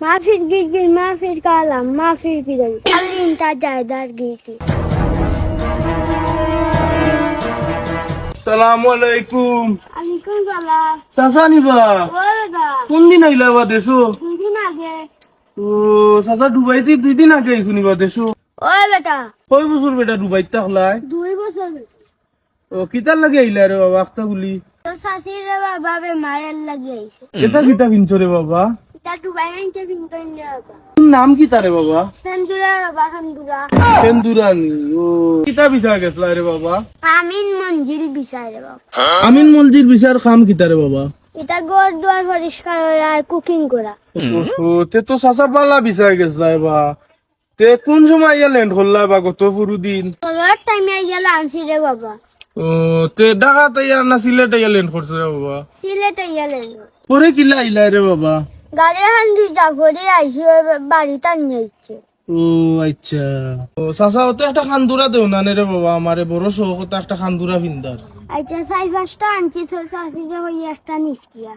মাফির গিরগির মাফির কালাম মাফির বিদায় আলিন তা জায়দার গিরগির সালাম আলাইকুম। আলাইকুম সালাম। চাচা নিবা কোন দিন আইলা বা দেশো? দুদিন আগে। ও চাচা ডুবাইতে দুই দিন আগে আইসু নিবা দেশো? ও বেটা। কয় বছর বেটা ডুবাই থাকলাই দুই বছর। ও কিতার লাগে আইলা রে বাবা আখতা গুলি? তো শাশির বাবা মারের লাগে আইছে। এটা কিতা কিনছো রে বাবা? তোর নাম কি তারে বাবা? সেন্দুরা বাবা সেন্দুরা সেন্দুরানি ও। কিতা বিচার গেছলা রে বাবা? আমিন মঞ্জিল বিচারে বাবা। আমিন মলজির বিচার খাম কিতা রে বাবা? এটা ঘর দুয়ার পরিষ্কার আর কুকিং করা। তে তো চাচা পালা বিচার গেছলা বা তে কোন সময় ল্যান্ড বা গত পুরু দিন? তোর টাইমে গেলে আনছি রে বাবা। ও তে ঢাকা তাইয়া না সিলেট ল্যান্ড করছে রে বাবা? সিলেটে পরে কিলা আইলা রে বাবা? গাড়ি হান্ডি জাফরে আইসি বাড়িতে নিয়ে যাচ্ছে ও আচ্ছা। ও চাচা ওতে একটা খান্দুরা দেও না রে বাবা আমারে বড় শখ ওতে একটা খান্দুরা ফিন্দার। আচ্ছা সাই পাঁচটা আনছি তো শাশিরে হই একটা নিষ্কিয়া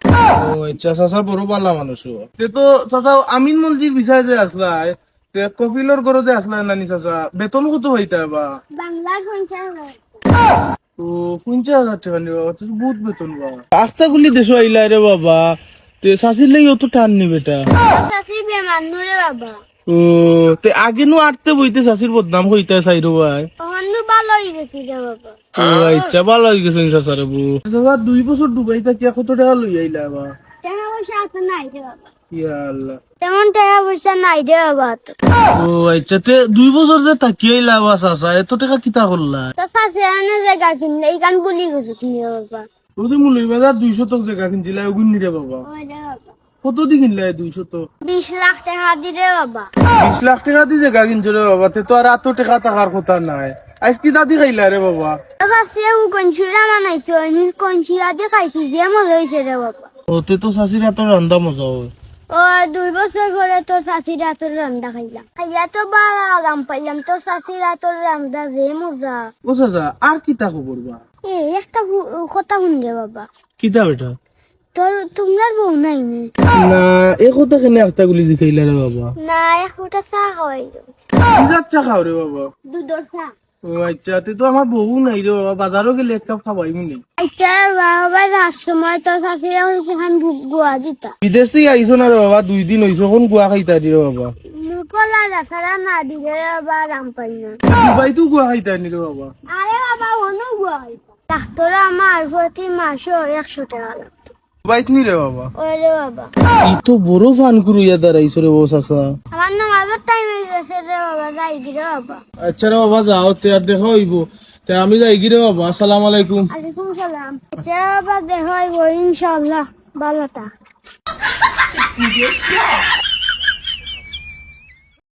ও আচ্ছা চাচা বড় পালা মানুষ ও। তে তো চাচা আমিন মলজির বিষয় যে আসলাই তে কপিলর ঘরে যে আসলাই নানি চাচা বেতন কত হইতা বা? বাংলার সংখ্যা ও পঞ্চাশ হাজার টাকা বাবা তো বহুত বেতন বা। আস্তা গুলি দেশ আইলা রে বাবা। তে শাশির লাগি অত টান নি বেটা শাশি বেমান নুরে বাবা। ও তে আগে নু আটতে বইতে শাশির বদনাম হইতা চাইরো ভাই। তখন ভালো গেছি রে বাবা। ও আচ্ছা ভালো দুই বছর ডুবাই থাকি কত টাকা লই আইলা বা টাকা পয়সা আছে নাই রে বাবা। ইয়া আল্লাহ। তেমন টাকা পয়সা নাই রে বাবা ও আচ্ছা তে দুই বছর যে থাকি আইলা বা চাচা এত টাকা কিতা করলা? তো শাশি আনে জায়গা কিনলে এইখান বলি গেছো তুমি বাবা? ওদের মূল্য বাজার দুই শতক জায়গা কিনছিলা রে বাবা। বাবা। কত দি কিনলা দুই শতক বিশ লাখ টাকা দি রে বাবা। বিশ লাখ টাকা দি জায়গা কিনছো বাবা তে তো আর এত টাকা থাকার কথা নাই। আজ কি দাদি খাইলা রে বাবা? শাশি ও কঞ্চুরা বানাইছে কঞ্চিরা দিয়ে খাইছি যে মজা হয়েছে রে বাবা। ও তে তো শাশির এত রান্দা মজা হয়। ও দুই বছর পরে তোর শাশির হাতের রান্না খাইলাম। খাইয়া তো আরাম পাইলাম তোর শাশির হাতের রান্না যে মজা। ও চাচা আর খবর বা? এ একটা কথা শুন রে বাবা। কিতা বেটা? তোর তোমরা বউ নাই নি? না এ কথা কেনে একটা গুলি রে বাবা? না এক ফুটা চা খাওয়াই কি যাচ্ছা খাও রে বাবা? চা। আচ্ছা তে তো আমার বহু নাই রে বাবা বাজারও গেলে এক কাপ খাবাই আচ্ছা বাবা রাত সময় তোর শাশির সেখান গুয়া দিতা বিদেশ থেকে আইসো না রে বাবা দুই দিন হইছো কোন গুয়া খাইতা দি রে বাবা। মুকলা রাসারা না দিলে বাবা আরাম পাই না। দুবাই তো গুয়া খাইতা নি রে বাবা। আরে বাবা অন্য গুয়া হইতা ডাক্তার আমার প্রতি মাসও একশো টাকা লাগতো। দুবাইত নি রে বাবা। ওরে বাবা। ই তো বড় ফান করু দাঁড়াইছো রে বউ চাচা। আমার নামাজের টাইম গেছে রে বাবা যাই দি রে বাবা। আচ্ছা রে বাবা যাও তে আর দেখা হইব। তে আমি যাই কি রে বাবা আসসালামু আলাইকুম। আলাইকুম সালাম। আচ্ছা বাবা দেখা হইব ইনশাআল্লাহ ভালোটা